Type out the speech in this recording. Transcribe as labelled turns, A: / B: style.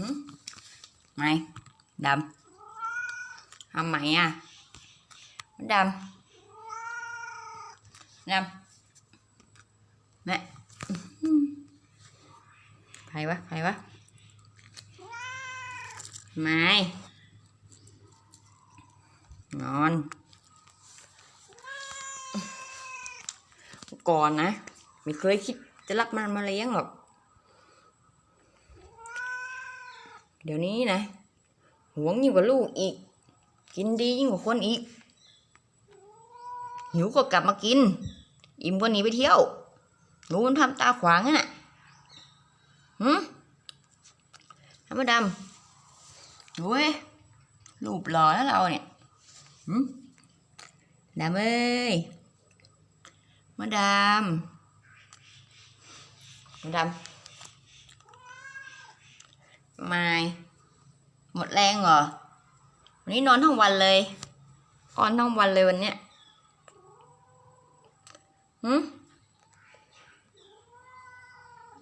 A: หืมดำทำไหมอะมันดำดำแม่ใครวะใครวะไม่นอนก่อนนะ ไม่เคยคิดจะรับมันมาเลี้ยงหรอก เดี๋ยวนี้นะหวงยิ่งกว่าลูกอีก กินดียิ่งกว่าคนอีก หิวก็กลับมากิน อิ่มก็หนีไปเที่ยวหนูมันทำตาขวางนั่นน่ะหืมธรรมดำดูเว้ยรูปหล่อแล้วเราเนี่ยหืมดำเอ้ยมาดำมาดำ มาหมดแรงเหรอ วันนี้นอนทั้งวันเลยออนทั้งวันเลยวันเนี้ยหืม